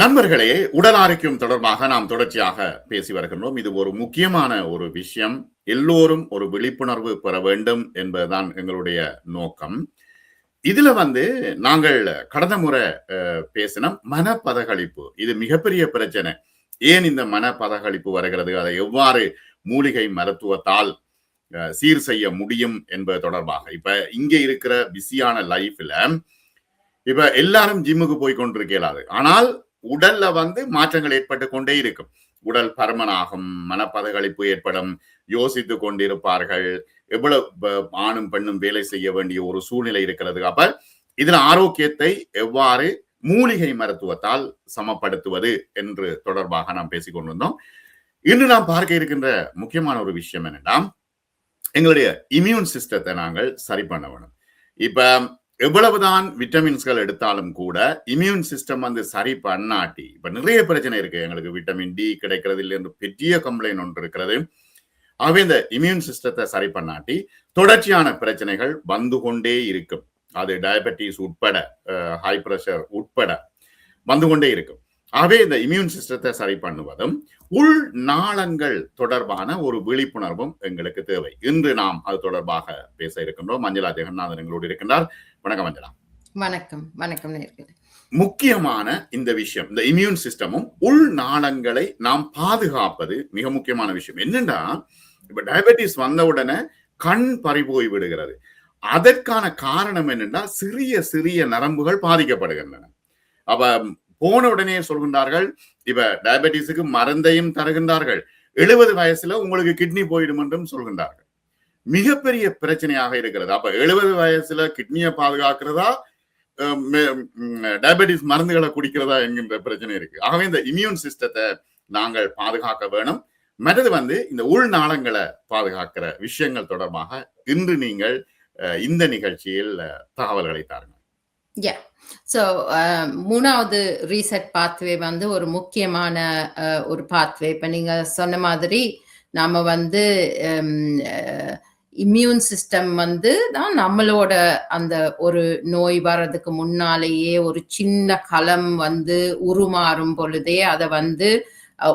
நண்பர்களே உடல் ஆரோக்கியம் தொடர்பாக நாம் தொடர்ச்சியாக பேசி வருகின்றோம். இது ஒரு முக்கியமான ஒரு விஷயம். எல்லோரும் ஒரு விழிப்புணர்வு பெற வேண்டும் என்பதுதான் எங்களுடைய நோக்கம். இதுல வந்து நாங்கள் கடந்த முறை பேசினோம் பேசின மனப்பதகளிப்பு இது மிகப்பெரிய பிரச்சனை. ஏன் இந்த மனப்பதகளிப்பு வருகிறது? அதை எவ்வாறு மூலிகை மருத்துவத்தால் சீர் செய்ய முடியும் என்பது தொடர்பாக. இப்ப இங்க இருக்கிற பிஸியான லைஃப்ல இப்ப எல்லாரும் ஜிம்முக்கு போய் கொண்டிருக்கலாது. ஆனால் உடல்ல வந்து மாற்றங்கள் ஏற்பட்டு கொண்டே இருக்கும். உடல் பருமனாகும் மனப்பதகளிப்பு ஏற்படும் யோசித்து கொண்டிருப்பார்கள். எவ்வளவு ப- ஆணும் பெண்ணும் வேலை செய்ய வேண்டிய ஒரு சூழ்நிலை இருக்கிறது. அப்ப இதுல ஆரோக்கியத்தை எவ்வாறு மூலிகை மருத்துவத்தால் சமப்படுத்துவது என்று தொடர்பாக நாம் பேசிக் கொண்டிருந்தோம். இன்று நாம் பார்க்க இருக்கின்ற முக்கியமான ஒரு விஷயம் என்னன்னா எங்களுடைய இம்யூன் சிஸ்டத்தை நாங்கள் சரி பண்ண வேணும். இப்ப எவ்வளவுதான் விட்டமின்ஸ்கள் எடுத்தாலும் கூட இம்யூன் சிஸ்டம் வந்து சரி பண்ணாட்டி இப்ப நிறைய பிரச்சனை இருக்கு. எங்களுக்கு விட்டமின் டி கிடைக்கிறது இல்லை என்று பெரிய கம்ப்ளைண்ட் ஒன்று இருக்கிறது. ஆகவே இந்த இம்யூன் சிஸ்டத்தை சரி பண்ணாட்டி தொடர்ச்சியான பிரச்சனைகள் வந்து கொண்டே இருக்கும். அது டயபெட்டிஸ் உட்பட ஹை பிரஷர் உட்பட வந்து கொண்டே இருக்கும். ஆகவே இந்த இம்யூன் சிஸ்டத்தை சரி பண்ணுவதும் உள் நாளங்கள் தொடர்பான ஒரு விழிப்புணர்வும் எங்களுக்கு தேவை. இன்று நாம் அது தொடர்பாக பேச இருக்கின்றோம். மஞ்சளா ஜெகநாதன் எங்களோடு இருக்கின்றார். வணக்கம் மஞ்சளா வணக்கம் வணக்கம் நேர்களே. முக்கியமான இந்த விஷயம் இந்த இம்யூன் சிஸ்டமும் உள் நாளங்களை நாம் பாதுகாப்பது மிக முக்கியமான விஷயம். என்னன்னா இப்ப டயபெட்டிஸ் வந்த உடனே கண் பறிபோய் விடுகிறது. அதற்கான காரணம் என்னன்னா சிறிய சிறிய நரம்புகள் பாதிக்கப்படுகின்றன. அப்ப போன உடனே சொல்கின்றார்கள் இப்ப டயபெட்டிஸுக்கு மருந்தையும் தருகின்றார்கள். எழுபது வயசுல உங்களுக்கு கிட்னி போயிடும் என்றும் சொல்கின்றார்கள். மிகப்பெரிய பிரச்சனையாக இருக்கிறது? அப்ப எழுபது வயசுல கிட்னியை பாதுகாக்கிறதா? டயபெட்டிஸ் மருந்துகளை குடிக்கிறதா என்கின்ற பிரச்சனை இருக்கு. ஆகவே இந்த இம்யூன் சிஸ்டத்தை நாங்கள் பாதுகாக்க வேணும். மற்றது வந்து இந்த உள்நாளங்களை பாதுகாக்கிற விஷயங்கள் தொடர்பாக இன்று நீங்கள் அஹ், இந்த நிகழ்ச்சியில் தகவல்களை தாருங்கள். ஸோ மூணாவது ரீசெட் பாத்வே வந்து ஒரு முக்கியமான அஹ், ஒரு பாத்வே இப்போ நீங்கள் சொன்ன மாதிரி நாம வந்து இம்யூன் சிஸ்டம் வந்து தான் நம்மளோட அந்த ஒரு நோய் வர்றதுக்கு முன்னாலேயே ஒரு சின்ன களம் வந்து உருமாறும் பொழுதே அதை வந்து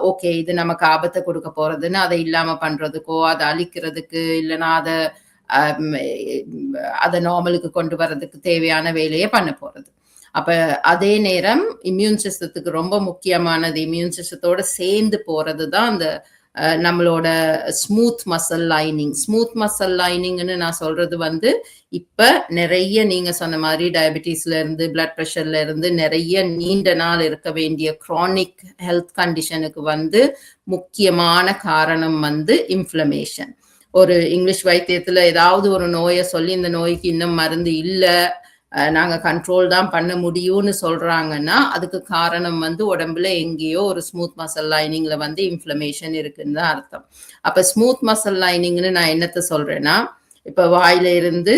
ஓகே இது நமக்கு ஆபத்தை கொடுக்க போறதுன்னு அதை இல்லாம பண்றதுக்கோ அதை அழிக்கிறதுக்கு இல்லைன்னா அதை அதை நார்மலுக்கு கொண்டு வர்றதுக்கு தேவையான வேலையை பண்ண போறது. அப்ப அதே நேரம் இம்யூன் சிஸ்டத்துக்கு ரொம்ப முக்கியமானது இம்யூன் சிஸ்டத்தோட சேர்ந்து போறது தான் அந்த நம்மளோட smooth muscle lining smooth muscle லைனிங்னு நான் சொல்றது வந்து இப்ப நிறைய நீங்க சொன்ன மாதிரி டயபெட்டிஸ்ல இருந்து பிளட் ப்ரெஷர்ல இருந்து நிறைய நீண்ட நாள் இருக்க வேண்டிய chronic ஹெல்த் கண்டிஷனுக்கு வந்து முக்கியமான காரணம் வந்து இன்ஃப்ளமேஷன் ஒரு இங்கிலீஷ் வைத்தியத்துல ஏதாவது ஒரு நோயை சொல்லி இந்த நோய்க்கு இன்னும் மருந்து இல்லை நாங்க கண்ட்ரோல் தான் பண்ண முடியும்னு சொல்றாங்கன்னா அதுக்கு காரணம் வந்து உடம்புல எங்கேயோ ஒரு ஸ்மூத் மசல் லைனிங்ல வந்து இன்ஃப்ளமேஷன் இருக்குன்னு தான் அர்த்தம். அப்ப ஸ்மூத் மசல் லைனிங்னு நான் என்னத்த சொல்றேன்னா இப்ப வாயில இருந்து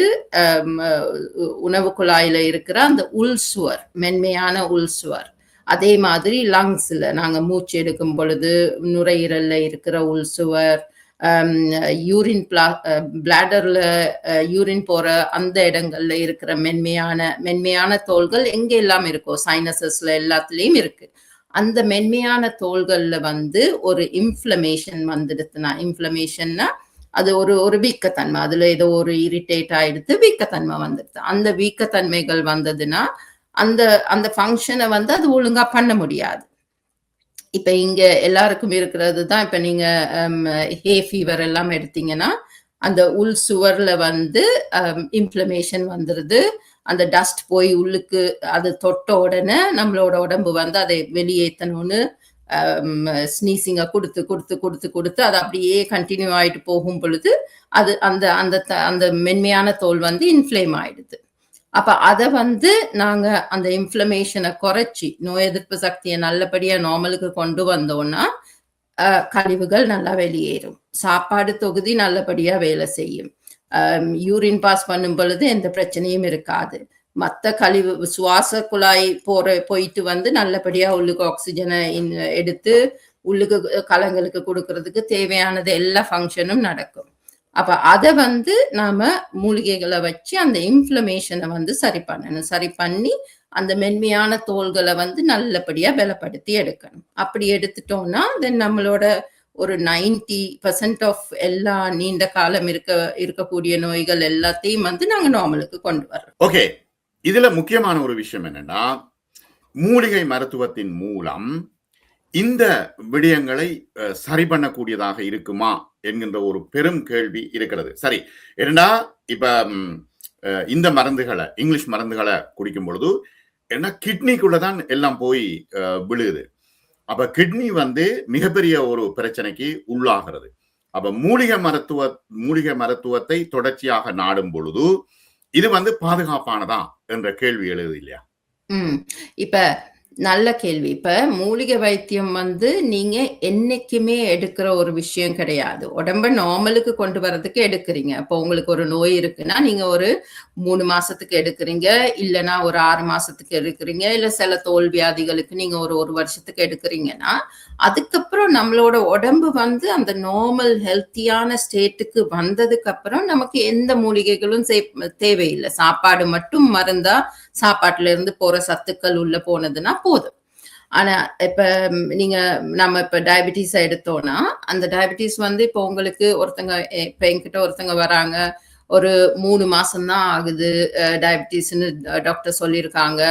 உணவு குழாயில இருக்கிற அந்த உள் சுவர் மென்மையான உள் சுவர் அதே மாதிரி லங்ஸ்ல நாங்க மூச்சு எடுக்கும் பொழுது நுரையீரல்ல இருக்கிற உள் சுவர் யூரின் பிளா பிளாடர்ல யூரின் போற அந்த இடங்கள்ல இருக்கிற மென்மையான மென்மையான தோள்கள் எங்க எல்லாம் இருக்கோ சைனசஸ்ல எல்லாத்துலயும் இருக்கு. அந்த மென்மையான தோள்கள்ல வந்து ஒரு இன்ஃப்ளமேஷன் வந்துடுதுன்னா இன்ஃப்ளமேஷன்னா அது ஒரு ஒரு வீக்கத்தன்மை. அதுல ஏதோ ஒரு இரிட்டேட் ஆயிடுத்து வீக்கத்தன்மை வந்துடுது. அந்த வீக்கத்தன்மைகள் வந்ததுன்னா அந்த அந்த ஃபங்க்ஷனை வந்து அது ஒழுங்கா பண்ண முடியாது. இப்ப இங்க எல்லாருக்கும் இருக்கிறது தான் இப்ப நீங்க ஹே ஃபீவர் எல்லாம் எடுத்தீங்கன்னா அந்த உள் சுவர்ல வந்து இன்ஃப்ளமேஷன் வந்துருது. அந்த டஸ்ட் போய் உள்ளுக்கு அது தொட்ட உடனே நம்மளோட உடம்பு வந்து அதை வெளியேற்றணும்னு ஸ்னீசிங்கை கொடுத்து கொடுத்து கொடுத்து கொடுத்து அது அப்படியே கண்டினியூ ஆகிட்டு போகும் பொழுது அது அந்த அந்த த- அந்த மென்மையான தோல் வந்து இன்ஃப்ளேம் ஆயிடுது. அப்ப அதை வந்து நாங்க அந்த இன்ஃப்ளமேஷனை குறைச்சி நோய் எதிர்ப்பு சக்தியை நல்லபடியா நார்மலுக்கு கொண்டு வந்தோம்னா கழிவுகள் நல்லா வெளியேறும். சாப்பாடு தொகுதி நல்லபடியா வேலை செய்யும். யூரின் பாஸ் பண்ணும் பொழுது எந்த பிரச்சனையும் இருக்காது. மற்ற கழிவு சுவாச குழாய் போற போயிட்டு வந்து நல்லபடியா உள்ளுக்கு ஆக்சிஜனை எடுத்து உள்ளுக்கு கலங்களுக்கு கொடுக்கறதுக்கு தேவையானது எல்லா ஃபங்க்ஷனும் நடக்கும். அப்ப அதை வந்து நாம மூலிகைகளை வச்சு அந்த இன்ஃப்ளமேஷனை வந்து சரி பண்ணணும். சரி பண்ணி அந்த மென்மையான தோள்களை வந்து நல்லபடியா பலப்படுத்தி எடுக்கணும். அப்படி எடுத்துட்டோம்னா தென் நம்மளோட ஒரு நைன்டி பர்சன்ட் ஆஃப் எல்லா நீண்ட காலம் இருக்க இருக்கக்கூடிய நோய்கள் எல்லாத்தையும் வந்து நாங்க நார்மலுக்கு கொண்டு வர்றோம். ஓகே இதுல முக்கியமான ஒரு விஷயம் என்னன்னா மூலிகை மருத்துவத்தின் மூலம் இந்த விடயங்களை சரி பண்ணக்கூடியதாக இருக்குமா? என்கின்ற ஒரு பெரும் கேள்வி இருக்கிறது. சரி ஏன்னா இப்ப இந்த மருந்துகளை இங்கிலீஷ் மருந்துகளை குடிக்கும் பொழுது ஏன்னா கிட்னிக்குள்ள தான் எல்லாம் போய் விழுகுது. அப்ப கிட்னி வந்து மிகப்பெரிய ஒரு பிரச்சனைக்கு உள்ளாகிறது. அப்ப மூலிகை மருத்துவ மூலிகை மருத்துவத்தை தொடர்ச்சியாக நாடும் பொழுது இது வந்து பாதுகாப்பானதா? என்ற கேள்வி எழுது இல்லையா? ம். இப்ப நல்ல கேள்வி. இப்ப மூலிகை வைத்தியம் வந்து நீங்க என்னைக்குமே எடுக்கிற ஒரு விஷயம் கிடையாது. உடம்ப நார்மலுக்கு கொண்டு வரதுக்கு எடுக்கிறீங்க. அப்போ உங்களுக்கு ஒரு நோய் இருக்குன்னா நீங்க ஒரு மூணு மாசத்துக்கு எடுக்கிறீங்க. இல்லைன்னா ஒரு ஆறு மாசத்துக்கு எடுக்கிறீங்க. இல்ல சில தோல் வியாதிகளுக்கு நீங்க ஒரு ஒரு வருஷத்துக்கு எடுக்கிறீங்கன்னா அதுக்கப்புறம் நம்மளோட உடம்பு வந்து அந்த நார்மல் ஹெல்த்தியான ஸ்டேட்டுக்கு வந்ததுக்கு அப்புறம் நமக்கு எந்த மூலிகைகளும் சே- தேவையில்லை. சாப்பாடு மட்டும் மருந்தா சாப்பாட்டுல இருந்து போற சத்துக்கள் உள்ள போனதுன்னா போதும் ஆனா இப்ப நீங்கள் நீங்க நம்ம இப்ப டயபிட்டிஸ் எடுத்தோம்னா அந்த டயபிட்டிஸ் வந்து இப்போ உங்களுக்கு ஒருத்தங்க எ- இப்ப என்கிட்ட ஒருத்தங்க வராங்க. ஒரு மூணு மாசம்தான் ஆகுது டயபிட்டிஸ்னு டாக்டர் சொல்லியிருக்காங்க.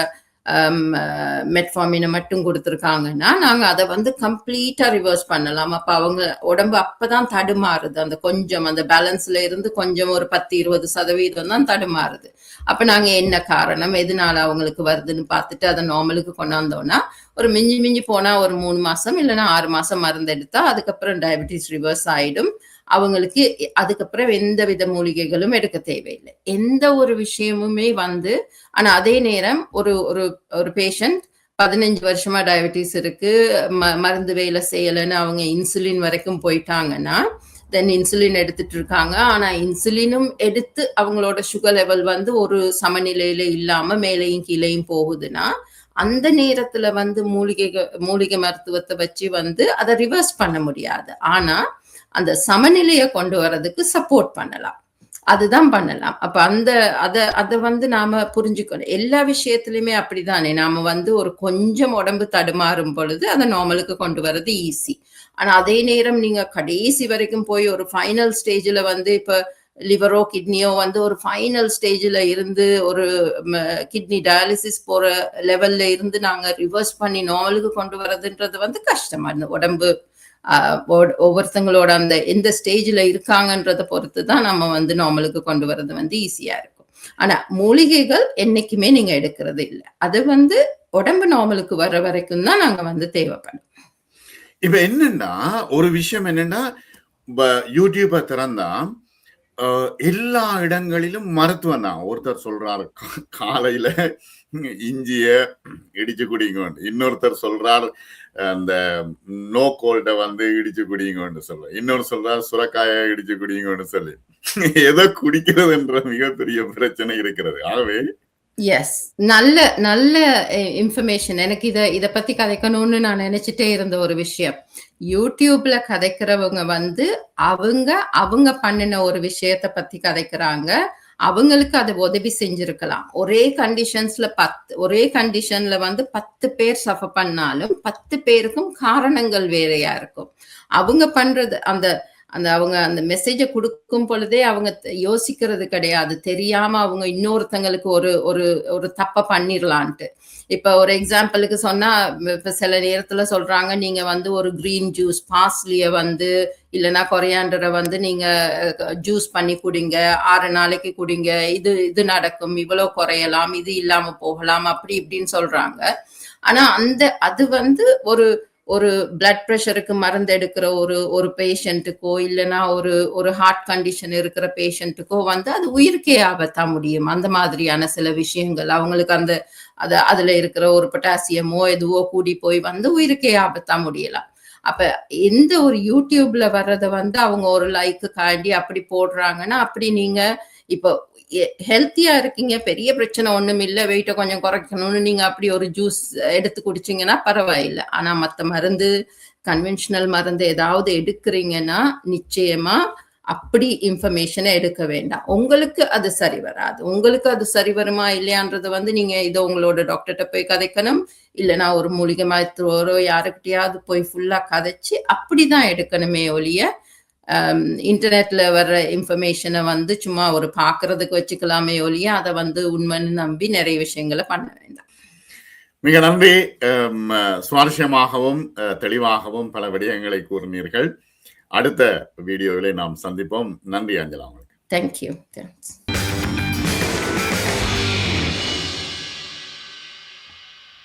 மெட்ஃபார்மினை மட்டும் கொடுத்துருக்காங்கன்னா நாங்கள் அதை வந்து கம்ப்ளீட்டாக ரிவர்ஸ் பண்ணலாம். அப்போ அவங்க உடம்பு அப்பதான் தடுமாறுது. அந்த கொஞ்சம் அந்த பேலன்ஸ்ல இருந்து கொஞ்சம் ஒரு பத்து இருபது சதவீதம் தான் தடுமாறுது. அப்ப நாங்க என்ன காரணம்? எதனால அவங்களுக்கு வருதுன்னு பார்த்துட்டு அதை நார்மலுக்கு கொண்டாந்தோம்னா ஒரு மிஞ்சி மிஞ்சி போனா ஒரு மூணு மாசம் இல்லைன்னா ஆறு மாசம் மருந்து எடுத்தா அதுக்கப்புறம் டயபிட்டிஸ் ரிவர்ஸ் ஆயிடும். அவங்களுக்கு அதுக்கப்புறம் எந்த வித மூலிகைகளும் எடுக்க தேவையில்லை. எந்த ஒரு விஷயமுமே வந்து ஆனா அதே நேரம் ஒரு ஒரு ஒரு பேஷண்ட் பதினஞ்சு வருஷமா டயபிட்டிஸ் இருக்கு ம- மருந்து வேலை செய்யலைன்னு அவங்க இன்சுலின் வரைக்கும் போயிட்டாங்கன்னா தென் இன்சுலின் எடுத்துட்டு இருக்காங்க ஆனா இன்சுலினும் எடுத்து அவங்களோட சுகர் லெவல் வந்து ஒரு சமநிலையில இல்லாம மேலையும் கீழையும் போகுதுன்னா அந்த நேரத்துல வந்து மூலிகை மூலிகை மருத்துவத்தை வச்சு வந்து அதை ரிவர்ஸ் பண்ண முடியாது. ஆனா அந்த சமநிலையை கொண்டு வர்றதுக்கு சப்போர்ட் பண்ணலாம். அதுதான் பண்ணலாம். அப்ப அந்த அத அதை வந்து நாம புரிஞ்சுக்கணும். எல்லா விஷயத்திலுமே அப்படிதானே. நாம வந்து ஒரு கொஞ்சம் உடம்பு தடுமாறும் பொழுது அதை நார்மலுக்கு கொண்டு வர்றது ஈஸி ஆனா அதே நேரம் நீங்க கடைசி வரைக்கும் போய் ஒரு ஃபைனல் ஸ்டேஜ்ல வந்து இப்ப லிவரோ கிட்னியோ வந்து ஒரு ஃபைனல் ஸ்டேஜ்ல இருந்து ஒரு கிட்னி டயாலிசிஸ் போற லெவல்ல இருந்து நாங்க ரிவர்ஸ் பண்ணி நார்மலுக்கு கொண்டு வர்றதுன்றது வந்து கஷ்டமா. இருந்தது உடம்பு ஒவ்வொருத்தங்களோட அந்த எந்த ஸ்டேஜில் இருக்காங்கன்றத பொறுத்து தான் நம்ம வந்து நார்மலுக்கு கொண்டு வர்றது வந்து ஈஸியாக இருக்கும். ஆனா மூலிகைகள் என்னைக்குமே நீங்க எடுக்கிறது இல்லை. அது வந்து உடம்பு நார்மலுக்கு வர்ற வரைக்கும் தான் நாங்க வந்து தேவைப்படும். இப்ப என்னன்னா ஒரு விஷயம் என்னன்னா ப- யூடியூபை எல்லா இடங்களிலும் மருத்துவம் தான். ஒருத்தர் சொல்றாரு காலையில இஞ்சிய இடிச்சு குடிங்க இன்னொருத்தர் சொல்றார் அந்த நோ கோல்ட வந்து இடிச்சு குடிங்கன்னு சொல்ல. இன்னொரு சொல்றார் சுரக்காயை இடிச்சு குடிங்கன்னு சொல்லி. எதை குடிக்கிறதுன்ற மிகப்பெரிய பிரச்சனை இருக்கிறது. ஆகவே எஸ் நல்ல நல்ல இன்ஃபர்மேஷன் எனக்கு இதை இதை பத்தி கதைக்கணும்னு நான் நினைச்சிட்டே இருந்த ஒரு விஷயம். யூடியூப்ல கதைக்கிறவங்க வந்து அவங்க அவங்க பண்ணின ஒரு விஷயத்த பத்தி கதைக்கிறாங்க. அவங்களுக்கு அது உதவி செஞ்சிருக்கலாம். ஒரே கண்டிஷன்ஸ்ல பத்து ஒரே கண்டிஷன்ல வந்து பத்து பேர் சஃபர் பண்ணாலும் பத்து பேருக்கும் காரணங்கள் வேறையா இருக்கும். அவங்க பண்றது அந்த அந்த அவங்க அந்த மெசேஜை கொடுக்கும் பொழுதே அவங்க யோசிக்கிறது கிடையாது. தெரியாம அவங்க இன்னொருத்தங்களுக்கு ஒரு ஒரு ஒரு தப்ப பண்ணிடலான்ட்டு இப்ப ஒரு எக்ஸாம்பிளுக்கு சொன்னா இப்ப சில நேரத்துல சொல்றாங்க நீங்க வந்து ஒரு கிரீன் ஜூஸ் பாஸ்லிய வந்து இல்லைன்னா கொரையாண்டரை வந்து நீங்க ஜூஸ் பண்ணி குடிங்க ஆறு நாளைக்கு குடிங்க இது இது நடக்கும் இவ்வளவு குறையலாம் இது இல்லாம போகலாம் அப்படி இப்படின்னு சொல்றாங்க. ஆனா அந்த அது வந்து ஒரு ஒரு பிளட் ப்ரெஷருக்கு மருந்து எடுக்கிற ஒரு ஒரு பேஷண்ட்டுக்கோ இல்லைன்னா ஒரு ஒரு ஹார்ட் கண்டிஷன் இருக்கிற பேஷண்ட்டுக்கோ வந்து அது உயிருக்கே ஆபத்தா முடியும். அந்த மாதிரியான சில விஷயங்கள். அவங்களுக்கு அந்த அது அதுல இருக்கிற ஒரு பொட்டாசியமோ எதுவோ கூடி போய் வந்து உயிருக்கே ஆபத்தா முடியலாம். அப்ப எந்த ஒரு யூடியூப்ல வர்றதை வந்து அவங்க ஒரு லைக்கு காண்டி அப்படி போடுறாங்கன்னா அப்படி நீங்க இப்போ ஹெல்த்தியா இருக்கீங்க. பெரிய பிரச்சனை ஒண்ணும் இல்ல. வெயிட்டை கொஞ்சம் குறைக்கணும்னு நீங்க அப்படி ஒரு ஜூஸ் எடுத்து குடிச்சீங்கன்னா பரவாயில்லை. ஆனா மத்த மருந்து கன்வென்ஷனல் மருந்து ஏதாவது எடுக்கிறீங்கன்னா நிச்சயமா அப்படி இன்ஃபர்மேஷனை எடுக்க வேண்டாம். உங்களுக்கு அது சரி வராது. உங்களுக்கு அது சரி வருமா இல்லையான்றது வந்து நீங்க இதை உங்களோட டாக்டர்கிட்ட போய் கதைக்கணும். இல்லைன்னா ஒரு மூலிகை மருத்துவரோ யாருக்கிட்டையாவது போய் ஃபுல்லா கதைச்சு அப்படிதான் எடுக்கணுமே ஒழிய இன்டர்நெட்ல வர்ற இன்ஃபர்மேஷனை வந்து சும்மா ஒரு பாக்குறதுக்கு வச்சுக்கலாமே ஒழிய அதை வந்து உண்மைன்னு நம்பி நிறைய விஷயங்களை பண்ண வேண்டாம். மிக நன்றி. அம், சுவாரஸ்யமாகவும் தெளிவாகவும் பல விடயங்களை கூறினீர்கள். அடுத்த வீடியோவிலே நாம் சந்திப்போம். நன்றி அஞ்சலா உங்களுக்கு. Thank you thanks